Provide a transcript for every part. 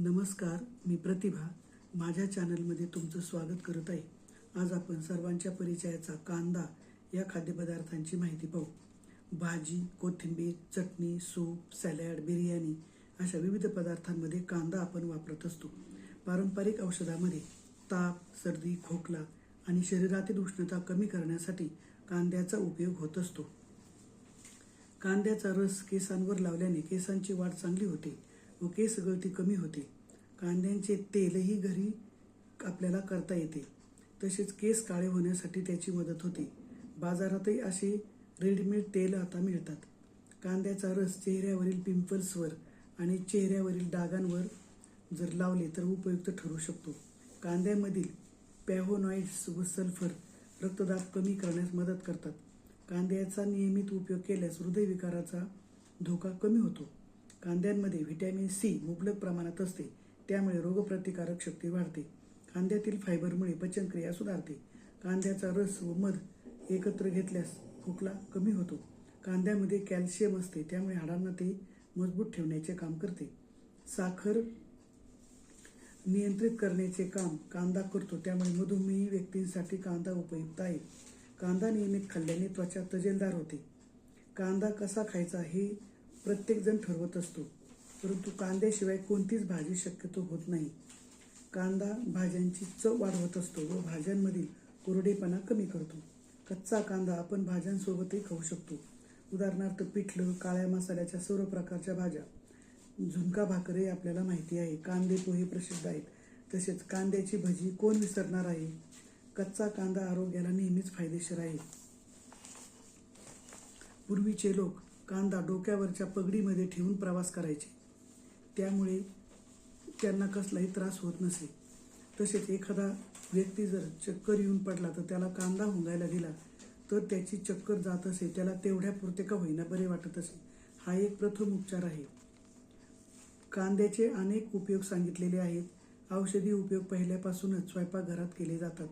नमस्कार मी प्रतिभा. माझ्या चॅनलमध्ये तुमचं स्वागत करत आहे. आज आपण सर्वांच्या परिचयाचा कांदा या खाद्यपदार्थांची माहिती पाहू. भाजी कोथिंबीर चटणी सूप सॅलॅड बिर्याणी अशा विविध पदार्थांमध्ये कांदा आपण वापरत असतो. पारंपरिक औषधामध्ये ताप सर्दी खोकला आणि शरीरातील उष्णता कमी करण्यासाठी कांद्याचा उपयोग होत असतो. कांद्याचा रस केसांवर लावल्याने केसांची वाढ चांगली होते. व केस गळती कमी होते. कांद्यांचे तेलही घरी आपल्याला करता येते. तसेच केस काळे होण्यासाठी त्याची मदत होते. बाजारातही असे रेडीमेड तेल आता मिळतात. कांद्याचा रस चेहऱ्यावरील पिंपल्सवर आणि चेहऱ्यावरील डागांवर जर लावले तर उपयुक्त ठरू शकतो. कांद्यामधील पॅहोनॉइड्स व सल्फर रक्तदाब कमी करण्यास मदत करतात. कांद्याचा नियमित उपयोग केल्यास हृदयविकाराचा धोका कमी होतो. कांद्यांमध्ये व्हिटॅमिन सी मुबलक प्रमाणात असते त्यामुळे रोगप्रतिकारक शक्ती वाढते. कांद्यातील फायबरमुळे पचनक्रिया सुधारते. कांद्याचा रस व मध एकत्र घेतल्यास खोकला कमी होतो. कांद्यामध्ये कॅल्शियम असते त्यामुळे हाडांना ते मजबूत ठेवण्याचे काम करते. साखर नियंत्रित करण्याचे काम कांदा करतो त्यामुळे मधुमेही व्यक्तींसाठी कांदा उपयुक्त आहे. कांदा नियमित खाल्ल्याने त्वचा तजेलदार होते. कांदा कसा खायचा हे प्रत्येकजण ठरवत असतो. परंतु कांद्याशिवाय कोणतीच भाजी शक्यतो होत नाही. कांदा भाज्यांची चव वाढवत असतो व भाज्यांमधील कोरडेपणा कमी करतो. कच्चा कांदा आपण भाज्यांसोबतही खाऊ शकतो. उदाहरणार्थ पिठलं काळ्या मसाल्याच्या सर्व प्रकारच्या भाज्या. झुणका भाकरही आपल्याला माहिती आहे कांदे पोहे प्रसिद्ध आहेत. तसेच कांद्याची भजी कोण विसरणार आहे? कच्चा कांदा आरोग्याला नेहमीच फायदेशीर आहे. पूर्वीचे लोक कांदा डोक्यावरच्या पगडीमध्ये ठेवून प्रवास करायचे. त्यामुळे त्यांना कसलाही त्रास होत नसे. तसेच एखादा व्यक्ती जर चक्कर येऊन पडला तर त्याला कांदा हुंगायला दिला तर त्याची चक्कर जात असे त्याला तेवढ्या पुरते का होईना बरे वाटत असे. हा एक प्रथम उपचार आहे. कांद्याचे अनेक उपयोग सांगितलेले आहेत. औषधी उपयोग पहिल्यापासूनच स्वयंपाकघरात केले जातात.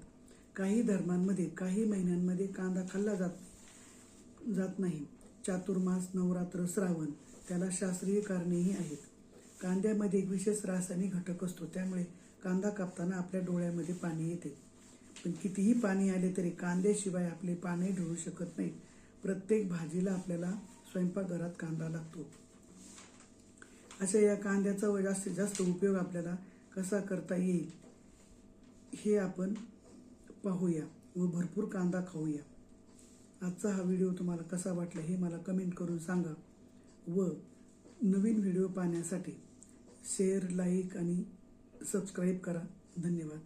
काही धर्मांमध्ये काही महिन्यांमध्ये कांदा खाल्ला जात जात नाही. चातुर्मास नवरात्र श्रावण त्याला शास्त्रीय कारणेही आहेत. कांद्यामध्ये एक विशेष रासायनिक घटक असतो त्यामुळे कांदा कापताना आपल्या डोळ्यामध्ये पाणी येते. पण कितीही पाणी आले तरी कांद्याशिवाय आपले पाणी ढळू शकत नाही प्रत्येक भाजीला आपल्याला स्वयंपाकघरात कांदा लागतो. अशा या कांद्याचा व जास्तीत जास्त उपयोग आपल्याला कसा करता येईल हे आपण पाहूया व भरपूर कांदा खाऊया. आजचा हा व्हिडिओ तुम्हाला कसा वाटला हे मला कमेंट करून सांगा व नवीन व्हिडिओ पाहण्यासाठी शेअर लाईक आणि सबस्क्राईब करा. धन्यवाद.